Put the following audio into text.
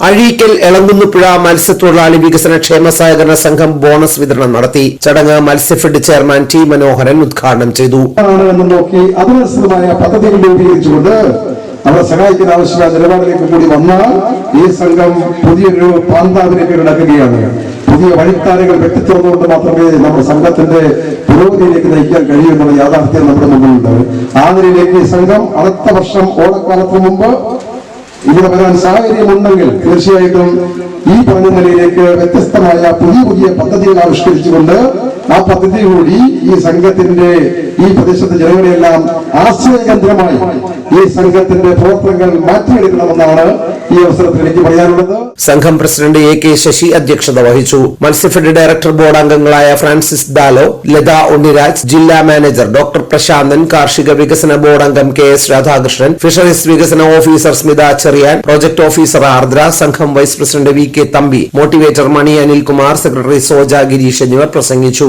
അഴീക്കൽ എളങ്കുന്നുപുഴ മത്സ്യത്തൊഴിലാളി വികസന ക്ഷേമ സഹകരണ സംഘം ബോണസ് വിതരണം നടത്തി. ചടങ്ങ് മത്സ്യഫെഡ് ചെയർമാൻ ടി മനോഹരൻ ഉദ്ഘാടനം ചെയ്തു. നോക്കി അതിനനുസൃതമായ ആവശ്യമായ നിലപാടിലേക്ക് കൂടി വന്നാൽ ഈ സംഘം പുതിയൊരു പാന്താവിനെ കീഴടക്കുകയാണ്. പുതിയ വഴിത്താരകൾ വെട്ടിത്തുറന്നുകൊണ്ട് മാത്രമേ നമ്മുടെ സംഘത്തിന്റെ പുരോഗതിയിലേക്ക് നയിക്കാൻ കഴിയൂ എന്നുള്ള യാഥാർത്ഥ്യം നമ്മുടെ മുന്നിലുണ്ട് ആ നിലയിലേക്ക് ഈ സംഘം അടുത്ത വർഷം ഓണക്കാലത്തിന് മുമ്പ് ഇവിടെ വരാൻ സാഹചര്യമുണ്ടെങ്കിൽ തീർച്ചയായിട്ടും ഈ പറഞ്ഞ നിലയിലേക്ക് വ്യത്യസ്തമായ പുതിയ പുതിയ പദ്ധതികൾ ആവിഷ്കരിച്ചുകൊണ്ട് ആ പദ്ധതി കൂടി ഈ സംഘത്തിന്റെ ഈ പ്രദേശത്തെ ജനങ്ങളെല്ലാം ആശ്രയകേന്ദ്രമായി ഈ സംഘത്തിന്റെ പ്രവർത്തനങ്ങൾ മാറ്റിയെടുക്കണമെന്നാണ് ഈ അവസരത്തിൽ എനിക്ക് പറയാനുള്ളത് സംഘം പ്രസിഡന്റ് എ കെ ശശി അധ്യക്ഷത വഹിച്ചു. മത്സ്യഫെഡ് ഡയറക്ടർ ബോർഡ് അംഗങ്ങളായ ഫ്രാൻസിസ് ദാലോ ലത ഉണ്ണിരാജ് ജില്ലാ മാനേജർ ഡോക്ടർ പ്രശാന്തൻ കാർഷിക വികസന ബോർഡ് അംഗം കെ എസ് രാധാകൃഷ്ണൻ ഫിഷറീസ് വികസന officer Smitha Cherian project officer Ardra സംഘം vice president V K Thampi motivator Mani Anilkumar secretary Soja Girish എന്നിവർ പ്രസംഗിച്ചു.